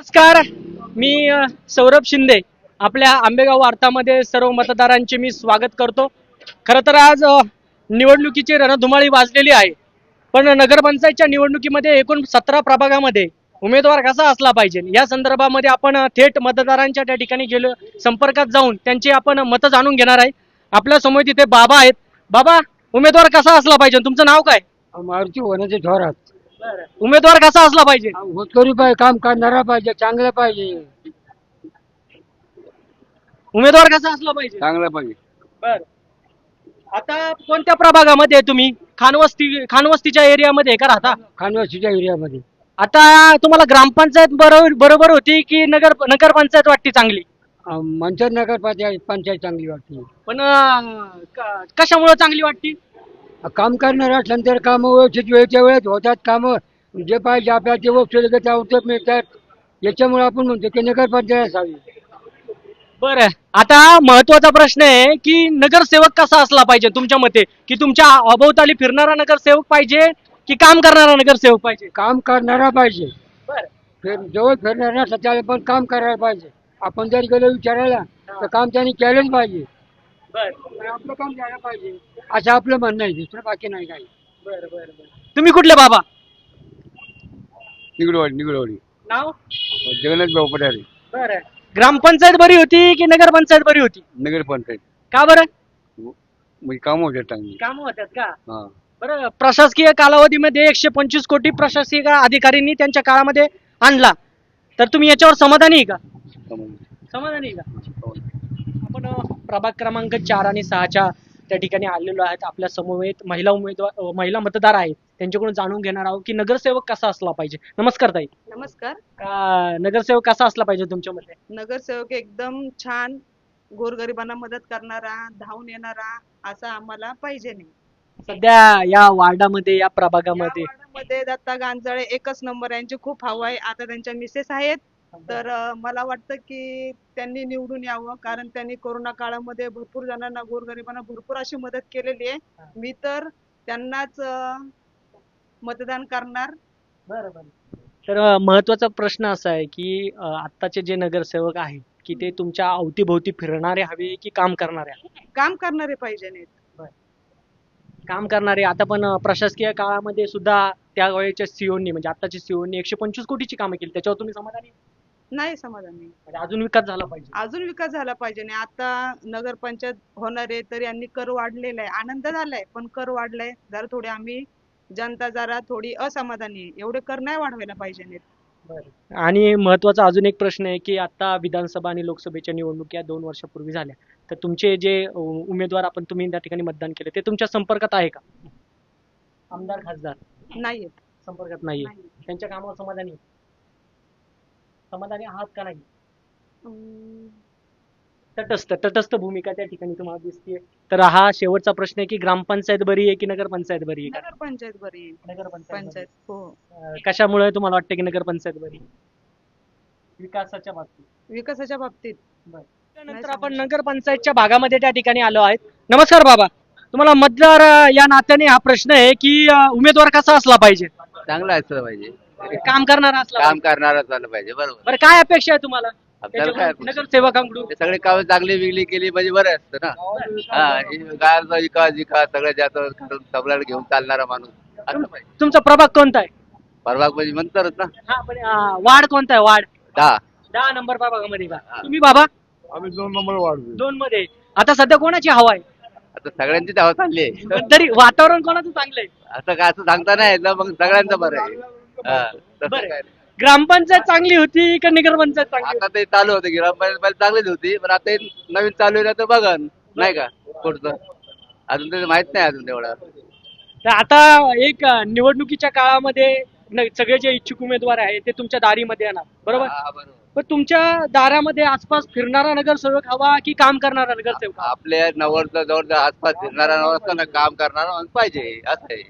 नमस्कार. मी सौरभ शिंदे. आपल्या आंबेगाव वार्तामध्ये सर्व मतदारांचे मी स्वागत करतो. खरं तर आज निवडणुकीची रणधुमाळी वाजलेली आहे. पण नगरपंचायतच्या निवडणुकीमध्ये एकूण सतरा प्रभागामध्ये उमेदवार कसा असला पाहिजे? या संदर्भामध्ये आपण थेट मतदारांच्या त्या ठिकाणी गेलो संपर्कात जाऊन त्यांची आपण मतं जाणून घेणार आहे. आपल्यासमोर तिथे बाबा आहेत. बाबा उमेदवार कसा असला पाहिजे? तुमचं नाव काय? मारुती होण्याचे थोरात. उमेदवार कसा असला पाहिजे? होतकरी पाहिजे काम करणारा पाहिजे चांगलं पाहिजे. उमेदवार कसा असला पाहिजे? चांगलं पाहिजे. बर. आता कोणत्या प्रभागामध्ये आहे तुम्ही? खानवस्ती खानवस्तीच्या एरियामध्ये का राहता? खानवासीच्या एरियामध्ये. आता तुम्हाला ग्रामपंचायत बरोबर बरोबर होती की नगर नगरपंचायत वाटते चांगली? मंचर नगर पंचायत पंचायत चांगली वाटते. पण अं, क- कशामुळे चांगली वाटते? काम करणारा असल्यानंतर काम व्यवस्थित वेळच्या वेळेत होतात. काम जे पाहिजे आपल्याला ते वस्तू त्या उत्तर मिळतात. याच्यामुळे आपण म्हणतो की नगर पंचायत असावी. बरं. आता महत्त्वाचा प्रश्न आहे की नगरसेवक कसा असला पाहिजे तुमच्या मते? की तुमच्या अभोवताली फिरणारा नगरसेवक पाहिजे की काम करणारा नगरसेवक पाहिजे? काम करणारा पाहिजे. बरं. फिर जवळ फिरणारा त्याला पण काम करायला पाहिजे. आपण जर गेलो विचारायला तर काम त्यांनी केलंच पाहिजे. बरं. आपलं काम झालं पाहिजे. असं आपलं म्हणणं आहे दुसरं बाकी नाही काही. बरं बरं बरं. तुम्ही कुठले बाबा? निगडवाडी निगडवाडी. नाव? जगन्नाथ भाऊ पठारे. बरं. ग्रामपंचायत बरी होती की नगरपंचायत बरी होती? नगर पंचायत का बरं? म्हणजे कामं होते चांगली. काम होतात का? हा. बरं प्रशासकीय कालावधीमध्ये एकशे पंचवीस कोटी प्रशासकीय अधिकाऱ्यांनी त्यांच्या काळामध्ये आणला. तर तुम्ही याच्यावर समाधानी आहे का. समाधानी. आहे का? आपण प्रभाग क्रमांक चार आणि सहाच्या त्या ठिकाणी आलेलो आहेत. आपल्या समवेत महिला उमेदवार महिला मतदार आहेत. त्यांच्याकडून जाणून घेणार आहोत की नगरसेवक कसा असला पाहिजे. नमस्कार ताई. नमस्कार. का नगरसेवक कसा असला पाहिजे तुमच्या मते? नगरसेवक एकदम छान गोरगरिबांना मदत करणारा धावून येणारा असा आम्हाला पाहिजे नाही. सध्या या वार्डामध्ये या प्रभागामध्ये. वार्डामध्ये दत्ता गांजळे एकच नंबर यांची खूप हवा आहे. आता त्यांच्या मिसेस आहेत. तर मला वाटतं की त्यांनी निवडून यावं. कारण त्यांनी कोरोना काळामध्ये भरपूर जणांना गोरगरिबांना भरपूर अशी मदत केलेली आहे. मी तर त्यांनाच मतदान करणार. तर महत्त्वाचा प्रश्न असा आहे की अ, आत्ताचे जे नगरसेवक आहेत की ते तुमच्या अवतीभोवती फिरणारे हवे की काम करणारे? काम करणारे पाहिजे नाहीत. काम करणारे आता पण प्रशासकीय काळामध्ये सुद्धा त्या वेळेच्या सीओनी म्हणजे आताच्या सीओनी एकशे पंचवीस कोटीची कामं केली. त्याच्यावर तुम्ही समाधानी? नाही समाधानी म्हणजे अजून विकास झाला पाहिजे. अजून विकास झाला पाहिजे नाही आता नगरपंचायत होणार आहे तर यांनी कर वाढलेला आहे. आनंद झालाय पण कर वाढलाय. जरा थोडे आम्ही जनता जरा थोडी असमाधानी आहे. एवढे कर नाही वाढवायला पाहिजे नाहीत आणि महत्त्वाचा अजून एक प्रश्न आहे की आता विधानसभा आणि लोकसभेच्या निवडणुका दोन वर्षापूर्वी झाल्या. तर तुमचे जे अ, उमेदवार आपण तुम्ही त्या ठिकाणी मतदान केले ते तुमच्या संपर्कात आहे का? आमदार खासदार? नाहीये संपर्कात नाहीये नाही. त्यांच्या कामावर समाधानी आहे? समाधानी आहात का नाही? तटस्थ तटस्थ भूमिका त्या ठिकाणी तुम्हाला दिसते तर हा शेवटचा प्रश्न आहे की ग्रामपंचायत बरी आहे की नगरपंचायत बरी आहे? नगरपंचायत बरी आहे. नगरपंचायत बरी पंचायत हो. कशामुळे तुम्हाला वाटतं की नगरपंचायत बरी आहे? विकासाच्या बाबतीत. विकासाच्या बाबतीत. त्यानंतर आपण नगरपंचायतच्या भागामध्ये त्या ठिकाणी आलो आहेत. नमस्कार बाबा. तुम्हाला मतदार अं, या नात्याने हा प्रश्न आहे की अं, उमेदवार कसा असला पाहिजे? चांगलं असलं पाहिजे. काम करणारा असला काम पाहिजे. करणारं झालं पाहिजे बरोबर. बरं काय अपेक्षा आहे तुम्हाला? आपल्याला काय त्याच्याकडून नगरसेवकांकडून. सगळे काम चांगली बिगली केली म्हणजे बरं असतं ना. हा हे विकास विकास सगळं जास्त करून घेऊन चालणारा माणूस असं पाहिजे. तुमचा प्रभाग कोणता आहे? परवाग म्हणजे म्हणतातच ना. हा पण अं, वार्ड कोणता आहे वार्ड? दहा. दहा नंबर प्रभागामध्ये का तुम्ही बाबा? आम्ही दोन नंबर वाढतो दोन मध्ये आता सध्या कोणाची हवा आहे? आता सगळ्यांची धावा चालली आहे. पण तरी वातावरण कोणाचं चांगलं आहे? असं काय असं सांगता नाही येत ना मग सगळ्यांचं बरं आहे. हा, तसं बरं. काय नाही. ग्रामपंचायत चांगली होती का नगरपंचायत चांगली आता ते चालू होतं ग्रामपंचायत पहिले चांगलीच होती पण आता हे नवीन चालू आहे ना तर बघा नाही का पुढचं अजून ते माहीत नाही अजून तेवढं होती? तर आता एक अं, निवडणुकीच्या काळामध्ये न- सगळे जे इच्छुक उमेदवार आहेत ते तुमच्या दारीमध्ये येणार बरोबर बरोबर पण तुमच्या दारामध्ये आसपास फिरणारा नगरसेवक हवा की काम करणारा नगरसेवक हवा? आपल्या नवरचा जवळ आसपास फिरणारा नवर ना काम करणारा माणूस पाहिजे असं आहे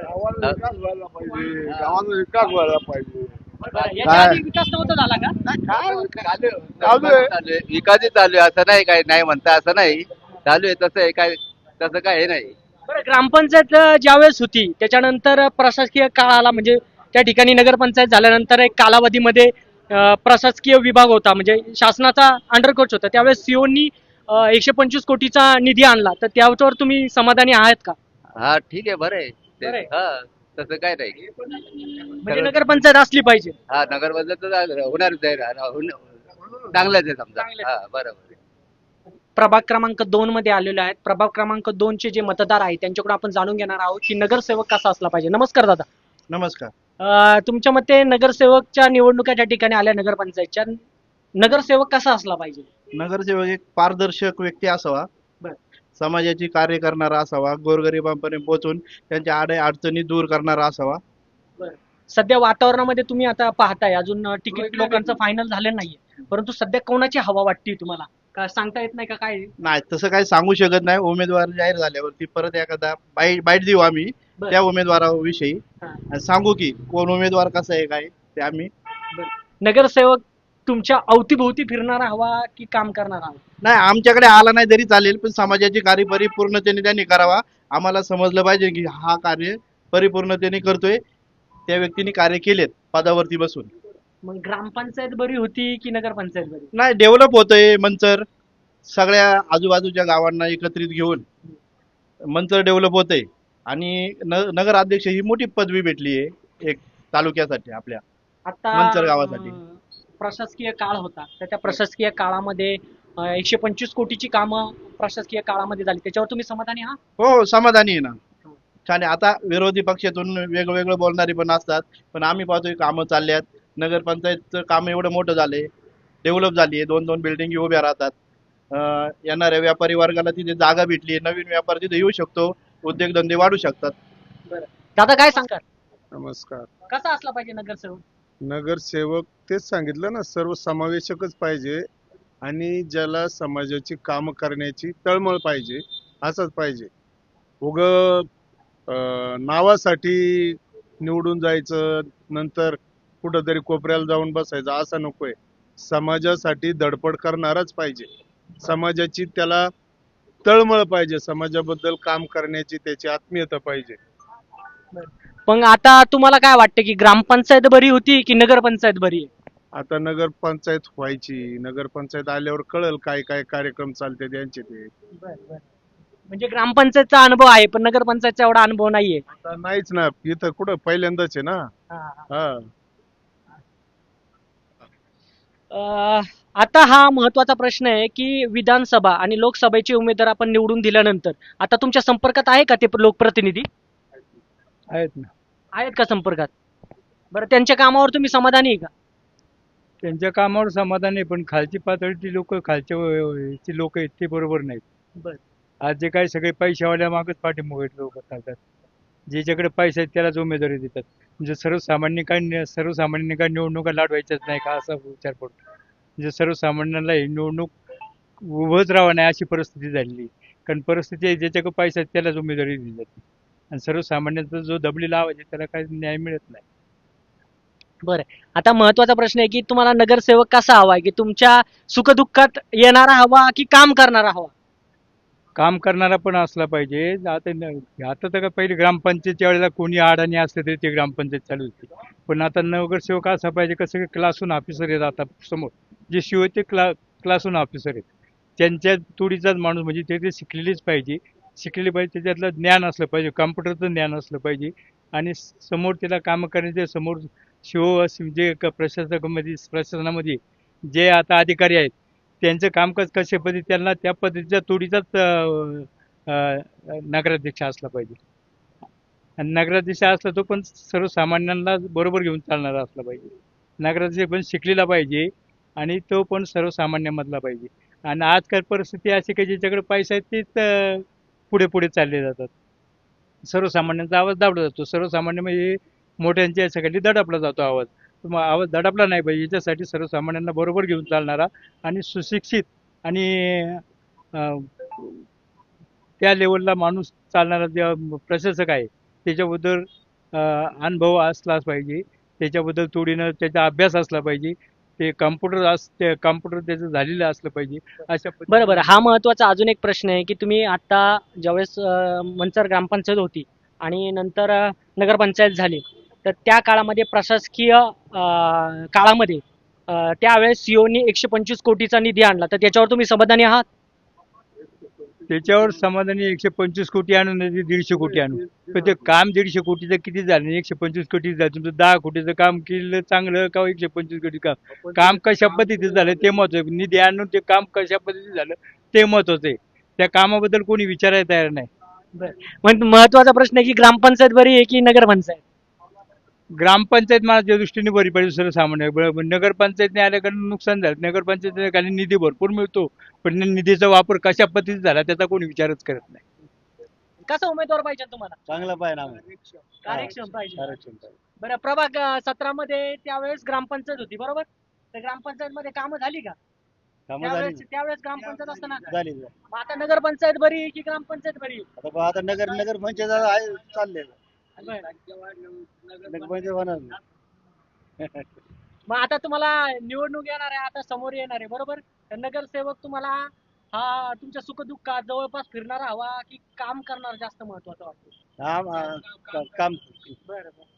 गावाला विकास व्हायला पाहिजे. गावाचा विकास व्हायला पाहिजे. बरं, याच्या आधी विकास नव्हता झाला का? चालू चालू आहे. चालू आहे. विकासही चालू आहे. असं नाही काय नाही म्हणता असं नाही. चालू आहे तसं आहे काय तसं काय हे नाही. बरं ग्रामपंचायत अं, ज्यावेळेस होती त्याच्यानंतर प्रशासकीय काळाला म्हणजे त्या ठिकाणी नगरपंचायत झाल्यानंतर एक कालावधीमध्ये अं, प्रशासकीय विभाग होता म्हणजे शासनाचा अंडर कोच होता. त्यावेळेस सीओनी एकशे पंचवीस कोटीचा निधी आणला. तर त्यावर तुम्ही समाधानी आहात का? हा ठीक आहे बरं आहे. बरं आहे. हा तसं काय नाही. म्हणजे नगरपंचायत असली पाहिजे. हा नगर बदल तर होणारच आहे ना. होण- चांगलंच आहे समजा. चांगलंच. हा बरोबर आहे. प्रभाग क्रमांक दोन मध्ये आलेले आहेत. प्रभाग क्रमांक दोन चे जे मतदार आहेत त्यांच्याकडून आपण जाणून घेणार आहोत की नगरसेवक कसा असला पाहिजे. नमस्कार दादा. नमस्कार. अं, तुमच्या मते नगरसेवकच्या निवडणुका ज्या ठिकाणी आल्या नगरपंचायतच्या. नगरसेवक कसा असला पाहिजे? नगरसेवक एक पारदर्शक व्यक्ती असावा. समाजाची कार्य करणारा असावा गोरगरिबांपर्यंत पोहोचून त्यांच्या आडे अडचणी दूर करणारा असावा. सध्या वातावरणामध्ये तुम्ही आता पाहताय अजून तिकीट लोकांचं फायनल झालं नाहीये. परंतु सध्या कोणाची हवा वाटते तुम्हाला? का सांगता येत नाही का काय? नाही तसं काही सांगू शकत नाही. उमेदवार जाहीर झाल्यावरती परत एखादा बाईट बाईट देऊ आम्ही बर. त्या उमेदवाराविषयी. हा. आणि सांगू की कोण उमेदवार कसा आहे काय ते आम्ही नगरसेवक तुमच्या अवतीभोवती फिरणारा हवा की काम करणारा हवा? नाही आमच्याकडे आला नाही तरी चालेल पण समाजाची कार्य परिपूर्णतेने त्यांनी करावा. आम्हाला समजलं पाहिजे की हा कार्य परिपूर्णतेने करतोय. त्या व्यक्तीने कार्य केलेत पदावरती बसून. मग ग्रामपंचायत बरी होती की नगरपंचायत बरी? नाही डेव्हलप होतंय मंचर. सगळ्या आजूबाजूच्या गावांना एकत्रित घेऊन मंचर डेव्हलप होतंय. आणि न नगर अध्यक्ष ही मोठी पदवी भेटली आहे एक तालुक्यासाठी आपल्या आता मंचर गावासाठी. अं, प्रशासकीय काळ होता. तर त्या प्रशासकीय काळामध्ये एकशे पंचवीस कोटीची कामं प्रशासकीय काळामध्ये झाली. त्याच्यावर तुम्ही समाधानी आहात? हो हो समाधानी आहे ना. छान आहे. आता विरोधी पक्षातून वेगवेगळं बोलणारी पण असतात. पण आम्ही पाहतोय कामं चालल्यात. नगरपंचायतचं काम एवढं मोठं झालंय. डेव्हलप झाली आहे दोन दोन बिल्डिंग उभ्या राहतात. अं, येणाऱ्या व्यापारी वर्गाला तिथे जागा भेटली. आहे नवीन व्यापार तिथे येऊ शकतो. उद्योगधंदे वाढू शकतात. दादा काय सांगतात नमस्कार. कसा असला पाहिजे नगरसेवक? नगरसेवक तेच सांगितलं ना सर्व समावेशकच पाहिजे आणि ज्याला समाजाची कामं करण्याची तळमळ पाहिजे असंच पाहिजे. उग नावासाठी निवडून जायचं नंतर कुठंतरी कोपऱ्याला जाऊन बसायचं असं नकोय. समाजासाठी धडपड करणाराच पाहिजे. समाजाची त्याला तळमळ पाहिजे समाजाबद्दल काम करण्याची त्याची आत्मीयता पाहिजे. पण आता तुम्हाला काय वाटतं की ग्रामपंचायत बरी होती की नगरपंचायत बरी? आहे आता नगरपंचायत व्हायची. नगरपंचायत आल्यावर कळेल काय काय कार्यक्रम चालते त्यांचे ते. म्हणजे ग्रामपंचायतचा अनुभव आहे पण नगरपंचायतचा एवढा अनुभव नाहीये. आता नाहीच ना. इथं कुठं? पहिल्यांदाच आहे ना. हा. अं, आता हा महत्त्वाचा प्रश्न आहे की विधानसभा आणि लोकसभेचे उमेदवार आपण निवडून दिल्यानंतर आता तुमच्या संपर्कात आहे का ते लोकप्रतिनिधी? आहेत ना. आहेत का संपर्कात? बरं त्यांच्या कामावर तुम्ही समाधानी आहे का? त्यांच्या कामावर समाधान आहे पण खालची पातळीची लोक खालच्या लोक आहेत ते बरोबर नाहीत. बरं. आज जे काही सगळे पैशावाल्या मागच पाठीमागे लोक चालतात ज्याच्याकडे पैसे आहेत त्यालाच उमेदवारी देतात. म्हणजे सर्वसामान्य काय सर्वसामान्यांनी काय निवडणुका लढवायच्याच नाही का असा विचार पडतो. म्हणजे सर्वसामान्यांना ही निवडणूक उभंच राहावं नाही अशी परिस्थिती झालेली आहे. कारण परिस्थिती आहे ज्याच्याकडे पैसे आहेत त्यालाच उमेदवारी दिली जाते. आणि सर्वसामान्यांचा जो दबली लावायचे त्याला काही न्याय मिळत नाही. आता महत्त्वाचा प्रश्न आहे की तुम्हाला नगरसेवक कसा हवाय की तुमच्या सुखदुःखात येणारा हवा की काम करणारा हवा? काम करणारा पण असला पाहिजे. आता न- आता तर काय पहिले ग्रामपंचायतच्या वेळेला कोणी अडाणी असले तरी ते ग्रामपंचायत चालू होती. पण आता नगरसेवक असा पाहिजे का सगळे क्लासून ऑफिसर आहेत आता समोर. जे शिव ते क्ला क्लासून ऑफिसर आहेत. त्यांच्या तोडीचाच माणूस म्हणजे ते ते शिकलेलीच पाहिजे. शिकलेली पाहिजे त्याच्यातलं ज्ञान असलं पाहिजे कॉम्प्युटरचं ज्ञान असलं पाहिजे. आणि समोर त्याला कामं करण्याचे समोर शिव जे क- प्रशासकामध्ये प्रशासनामध्ये जे आता अधिकारी आहेत त्यांचं कामकाज कसे पद्धती त्यांना त्या पद्धतीच्या तोडीचाच नगराध्यक्ष असला पाहिजे. आणि नगराध्यक्ष असला तो पण सर्वसामान्यांना बरोबर घेऊन चालणारा असला पाहिजे. नगराध्यक्ष पण शिकलेला पाहिजे आणि तो पण सर्वसामान्यामधला पाहिजे. आणि आजकाल परिस्थिती अशी की ज्याच्याकडे पैसा आहे तेच पुढे पुढे चालले जातात. सर्वसामान्यांचा आवाज दाबला जातो. सर्वसामान्य म्हणजे मोठ्यांच्या याच्यासाठी दडपला जातो आवाज. मग आवाज दडपला नाही पाहिजे. याच्यासाठी सर्वसामान्यांना बरोबर घेऊन चालणारा आणि सुशिक्षित आणि त्या लेवलला माणूस चालणारा जे प्रशासक आहे त्याच्याबद्दल अनुभव असलाच पाहिजे. त्याच्याबद्दल तोडीनं त्याचा अभ्यास असला पाहिजे. ते कम्प्युटर अस ते कम्प्युटर त्याचं झालेलं असलं पाहिजे अशा पद्धतीने- बरं बरं हा महत्त्वाचा अजून एक प्रश्न आहे की तुम्ही आता ज्यावेळेस अं, मंचर ग्रामपंचायत होती आणि नंतर अं, नगरपंचायत झाली तर त्या काळामध्ये प्रशासकीय अं, काळामध्ये अं, त्यावेळेस सीओनी एकशे पंचवीस कोटीचा निधी आणला. तर त्याच्यावर तुम्ही समाधानी आहात? त्याच्यावर समाधानी एकशे पंचवीस कोटी आणून नाही ते दीडशे कोटी आणून. पण ते काम दीडशे कोटीचं किती झालं आणि एकशे पंचवीस कोटी झालं. तुमचं दहा कोटीचं काम केलं चांगलं का एकशे पंचवीस कोटी काम? काम कशा पद्धतीचं झालं ते महत्वाचं निधी आणून ते काम कशा पद्धतीचं झालं ते महत्वाचं आहे. त्या कामाबद्दल कोणी विचारायला तयार नाही. पण महत्त्वाचा प्रश्न आहे की ग्रामपंचायत बरी आहे की नगरपंचायत. ग्रामपंचायत माझ्या दृष्टीने बरी पाहिजे सर्वसामान्य नगरपंचायतने आल्याकडे नुकसान झालं. नगरपंचायतीने खाली निधी भरपूर मिळतो पण निधीचा वापर कशा पद्धतीत झाला त्याचा कोणी विचारच करत नाही. कसा उमेदवार पाहिजे तुम्हाला? चांगला पाहिजे कार्यक्षम. पाहिजे. बरं प्रभाग सतरा मध्ये त्यावेळेस ग्रामपंचायत होती बरोबर? तर ग्रामपंचायत मध्ये कामं झाली का? कामं त्यावेळेस झाली. त्यावेळेस ग्रामपंचायत असताना झाली मग आता नगरपंचायत बरी की ग्रामपंचायत बरी? आता नगर नगर पंचायत होणार मग आता तुम्हाला निवडणूक येणार आहे आता समोर येणार आहे बरोबर? तर नगरसेवक तुम्हाला हा तुमच्या सुखदुःखात जवळपास फिरणारा हवा की काम करणार जास्त महत्वाचं वाटतं? काम. बरं बरं.